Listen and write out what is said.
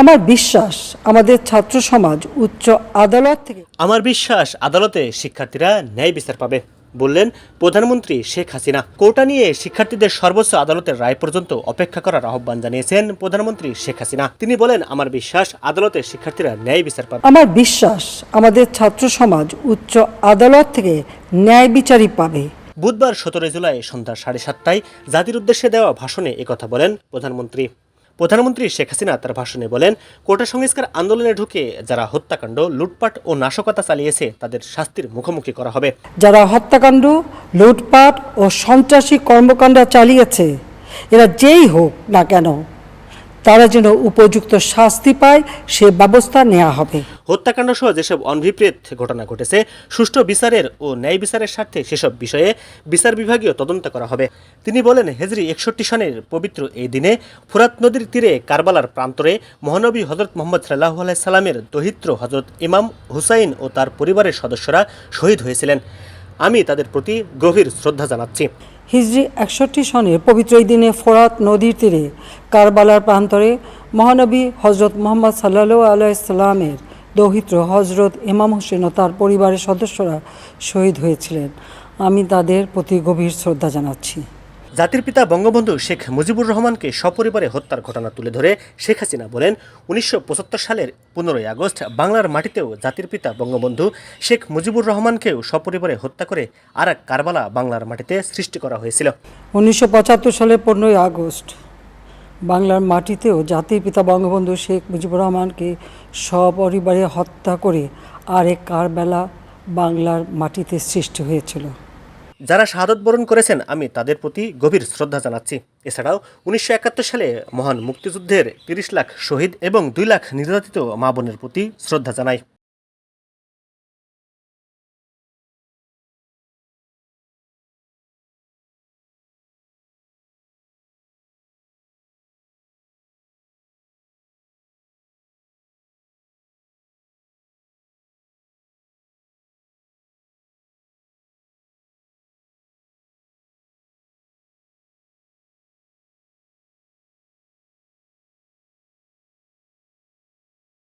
আমার বিশ্বাস আমাদের ছাত্র সমাজ উচ্চ আদালত থেকে আমার বিশ্বাস আদালতে শিক্ষার্থীরা ন্যায় বিচার পাবে বললেন প্রধানমন্ত্রী শেখ হাসিনা। কোটা নিয়ে শিক্ষার্থীদের সর্বোচ্চ আদালতের রায় পর্যন্ত অপেক্ষা করার আহ্বান জানিয়েছেন প্রধানমন্ত্রী শেখ হাসিনা। তিনি বলেন আমার বিশ্বাস আদালতে শিক্ষার্থীরা ন্যায় বিচার পাবে। আমার বিশ্বাস আমাদের ছাত্র সমাজ উচ্চ আদালত থেকে ন্যায় বিচারই পাবে। বুধবার সতেরোই জুলাই সন্ধ্যা সাড়ে সাতটায় জাতির উদ্দেশ্যে দেওয়া ভাষণে একথা বলেন প্রধানমন্ত্রী। প্রধানমন্ত্রী শেখ হাসিনা তার ভাষণে বলেন, কোটা সংস্কার আন্দোলনে ঢুকে যারা হত্যাকাণ্ড, লুটপাট ও নাশকতা চালিয়েছে, তাদের শাস্তির মুখোমুখি করা হবে। যারা হত্যাকাণ্ড, লুটপাট ও সন্ত্রাসী কর্মকাণ্ড চালিয়েছে, এরা যেই হোক না কেন তারা যেন উপযুক্ত শাস্তি পায়, সে ব্যবস্থা নেওয়া হবে। হত্যাকাণ্ড সহ যেসব অনভিপ্রেত ঘটনা ঘটেছে, সুষ্ঠু বিচারের ও ন্যায় বিচারের স্বার্থে সেসব বিষয়ে বিচার বিভাগীয় তদন্ত করা হবে। তিনি বলেন, হেজরি একষট্টি সনের পবিত্র এই দিনে ফুরাত নদীর তীরে কারবালার প্রান্তরে মহানবী হজরত মোহাম্মদ সাল্লাহ সাল্লামের দহিত্র হজরত ইমাম হুসাইন ও তার পরিবারের সদস্যরা শহীদ হয়েছিলেন। আমি তাদের প্রতি গভীর শ্রদ্ধা জানাচ্ছি। হিজরি একষট্টি সনের পবিত্র দিনে ফোরাত নদীর তীরে কারবালার প্রান্তরে মহানবী হজরত মোহাম্মদ সাল্লা আলাইসাল্লামের দৌহিত্র হজরত ইমাম হোসেন ও তার পরিবারের সদস্যরা শহীদ হয়েছিলেন। আমি তাদের প্রতি গভীর শ্রদ্ধা জানাচ্ছি। জাতির পিতা বঙ্গবন্ধু শেখ মুজিবুর রহমানকে সপরিবারে হত্যার ঘটনা তুলে ধরে শেখ হাসিনা বলেন, উনিশশো পঁচাত্তর সালের পনেরোই আগস্ট বাংলার মাটিতেও জাতির পিতা বঙ্গবন্ধু শেখ মুজিবুর রহমানকেও সপরিবারে হত্যা করে আর এক কারবালা বাংলার মাটিতে সৃষ্টি করা হয়েছিল। উনিশশো পঁচাত্তর সালের পনেরোই আগস্ট বাংলার মাটিতেও জাতির পিতা বঙ্গবন্ধু শেখ মুজিবুর রহমানকে সপরিবারে হত্যা করে আরেক কারবেলা বাংলার মাটিতে সৃষ্টি হয়েছিল। যারা শাহাদত বরণ করেছেন, আমি তাদের প্রতি গভীর শ্রদ্ধা জানাচ্ছি। এছাড়াও, উনিশশো একাত্তর সালে মহান মুক্তিযুদ্ধের তিরিশ লাখ শহীদ এবং দুই লাখ নির্যাতিত মা বোনের প্রতি শ্রদ্ধা জানাই।